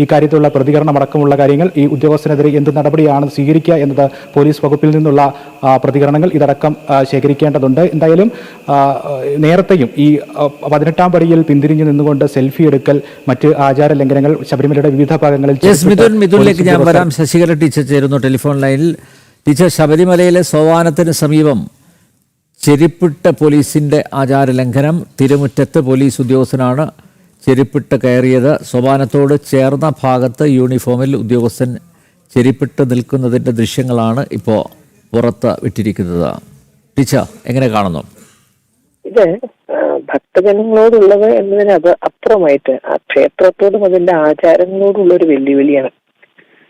ഈ കാര്യത്തിലുള്ള പ്രതികരണം അടക്കമുള്ള കാര്യങ്ങൾ ഈ ഉദ്യോഗസ്ഥനെതിരെ എന്ത് നടപടിയാണ് സ്വീകരിക്കുക എന്നത് പോലീസ് വകുപ്പിൽ നിന്നുള്ള പ്രതികരണങ്ങൾ ഇതടക്കം ശേഖരിക്കേണ്ടതുണ്ട്. എന്തായാലും നേരത്തെയും ഈ പതിനെട്ടാം പടിയിൽ പിന്തിരിഞ്ഞു നിന്നുകൊണ്ട് സെൽഫി എടുക്കൽ മറ്റ് ആചാര ലംഘനങ്ങൾ ശബരിമലയുടെ വിവിധ ഭാഗങ്ങളിൽ യെസ് മിഥുൻ മിഥുനിലേക്ക് ഞാൻ വരാം. ശശികല ടീച്ചർ ചേരുന്നു ടെലിഫോൺ ലൈനിൽ. ടീച്ചർ ശബരിമലയിലെ സോവാനത്തിന് സമീപം ചെരിപ്പിട്ട പോലീസിന്റെ ആചാര ലംഘനം. തിരുമുറ്റത്ത് പോലീസ് ഉദ്യോഗസ്ഥനാണ് ചെരിപ്പിട്ട് കയറിയത്. സോപാനത്തോട് ചേർന്ന ഭാഗത്ത് യൂണിഫോമിൽ ഉദ്യോഗസ്ഥൻ ചെരുപ്പിട്ട് നിൽക്കുന്നതിന്റെ ദൃശ്യങ്ങളാണ് ഇപ്പോൾ പുറത്ത് വിട്ടിരിക്കുന്നത്. ടീച്ചർ എങ്ങനെ കാണുന്നു? ഇത് ഭക്തജനങ്ങളോടുള്ളത് എന്നതിന് അത് അപ്പുറമായിട്ട് ആ ക്ഷേത്രത്തോടും അതിന്റെ ആചാരങ്ങളോടുള്ള ഒരു വെല്ലുവിളിയാണ്.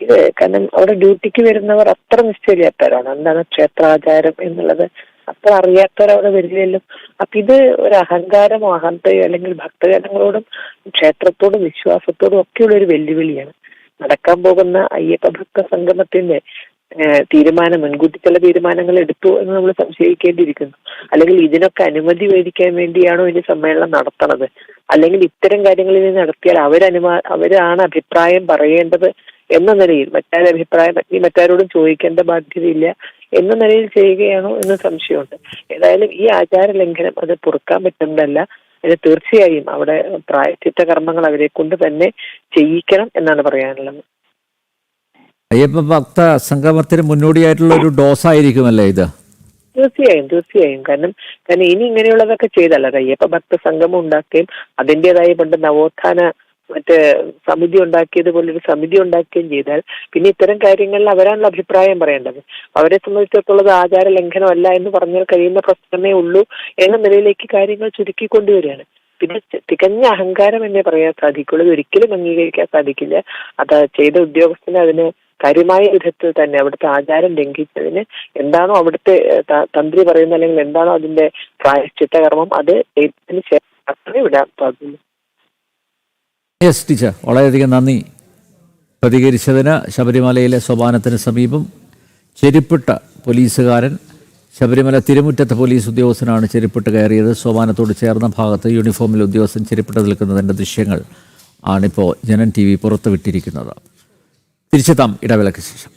ഇത് കാരണം അവിടെ ഡ്യൂട്ടിക്ക് വരുന്നവർ അത്ര നിശ്ചയില്ലാത്തവരാണ്. എന്താണ് ക്ഷേത്രാചാരം എന്നുള്ളത് അത്ര അറിയാത്തവർ അവിടെ വരില്ലല്ലോ അപ്പൊ ഇത് ഒരു അഹങ്കാരമോ അഹന്തയോ അല്ലെങ്കിൽ ഭക്തജനങ്ങളോടും ക്ഷേത്രത്തോടും വിശ്വാസത്തോടും ഒക്കെയുള്ള ഒരു വെല്ലുവിളിയാണ്. നടക്കാൻ പോകുന്ന അയ്യപ്പ ഭക്ത സംഗമത്തിന്റെ തീരുമാനം മുൻകൂട്ടി ചില തീരുമാനങ്ങൾ എടുത്തു എന്ന് നമ്മൾ സംശയിക്കേണ്ടിയിരിക്കുന്നു. അല്ലെങ്കിൽ ഇതിനൊക്കെ അനുമതി മേടിക്കാൻ വേണ്ടിയാണോ ഇനി സമ്മേളനം നടത്തണത്? അല്ലെങ്കിൽ ഇത്തരം കാര്യങ്ങളിൽ നടത്തിയാൽ അവരനുമാ അവരാണ് അഭിപ്രായം പറയേണ്ടത് എന്ന നിലയിൽ മറ്റാരുടെ അഭിപ്രായം ഈ മറ്റാരോടും ചോദിക്കേണ്ട ബാധ്യതയില്ല. എന്ന നിലയിൽ ചെയ്യുകയാണോ എന്ന് സംശയമുണ്ട്. ഏതായാലും ഈ ആചാര ലംഘനം അത് പൊറുക്കാൻ പറ്റുന്നതല്ല. അതിന് തീർച്ചയായും അവിടെ പ്രായച്ചിത്ത കർമ്മങ്ങൾ അവരെ കൊണ്ട് തന്നെ ചെയ്യിക്കണം എന്നാണ് പറയാനുള്ളത്. അയ്യപ്പ ഭക്ത സംഗമത്തിന് മുന്നോടിയായിട്ടുള്ള ഒരു ഡോസ് ആയിരിക്കുമല്ലേ ഇത്? തീർച്ചയായും തീർച്ചയായും. കാരണം കാരണം ഇനി ഇങ്ങനെയുള്ളതൊക്കെ ചെയ്തല്ല അയ്യപ്പ ഭക്ത സംഗമം ഉണ്ടാക്കുകയും അതിന്റെതായ പണ്ട് നവോത്ഥാന മറ്റേ സമിതി ഉണ്ടാക്കിയത് പോലൊരു സമിതി ഉണ്ടാക്കുകയും ചെയ്താൽ പിന്നെ ഇത്തരം കാര്യങ്ങളിൽ അവരാണല്ലോ അഭിപ്രായം പറയേണ്ടത്. അവരെ സംബന്ധിച്ചിടത്തോളം ആചാര ലംഘനമല്ല എന്ന് പറഞ്ഞാൽ കഴിയുന്ന പ്രശ്നമേ ഉള്ളൂ എന്ന നിലയിലേക്ക് കാര്യങ്ങൾ ചുരുക്കിക്കൊണ്ടുവരികയാണ് പിന്നെ തികഞ്ഞ അഹങ്കാരം എന്നെ പറയാൻ സാധിക്കുള്ളൂ ഒരിക്കലും അംഗീകരിക്കാൻ സാധിക്കില്ല. അത് ചെയ്ത ഉദ്യോഗസ്ഥന് അതിന് കാര്യമായ വിധത്തിൽ തന്നെ അവിടുത്തെ ആചാരം ലംഘിച്ചതിന് എന്താണോ അവിടുത്തെ തന്ത്രി പറയുന്ന അല്ലെങ്കിൽ എന്താണോ അതിന്റെ പ്രായശ്ചിത്തകർമ്മം അത് ശേഷം മാത്രമേ വിടാൻ പാടുള്ളൂ യെസ് ടീച്ചർ വളരെയധികം നന്ദി. പ്രതികരിച്ചതിന് ശബരിമലയിലെ സോപാനത്തിന് സമീപം ചെരുപ്പിട്ട പോലീസുകാരൻ ശബരിമല തിരുമുറ്റത്ത് പോലീസ് ഉദ്യോഗസ്ഥനാണ് ചെരുപ്പിട്ട് കയറിയത്. സോപാനത്തോട് ചേർന്ന ഭാഗത്ത് യൂണിഫോമിൽ ഉദ്യോഗസ്ഥൻ ചെരുപ്പിട്ട് നിൽക്കുന്നതിന്റെ ദൃശ്യങ്ങൾ ആണിപ്പോൾ ജനൻ ടി വി പുറത്തുവിട്ടിരിക്കുന്നത്. തിരിച്ചെത്താം ഇടവേളയ്ക്ക് ശേഷം.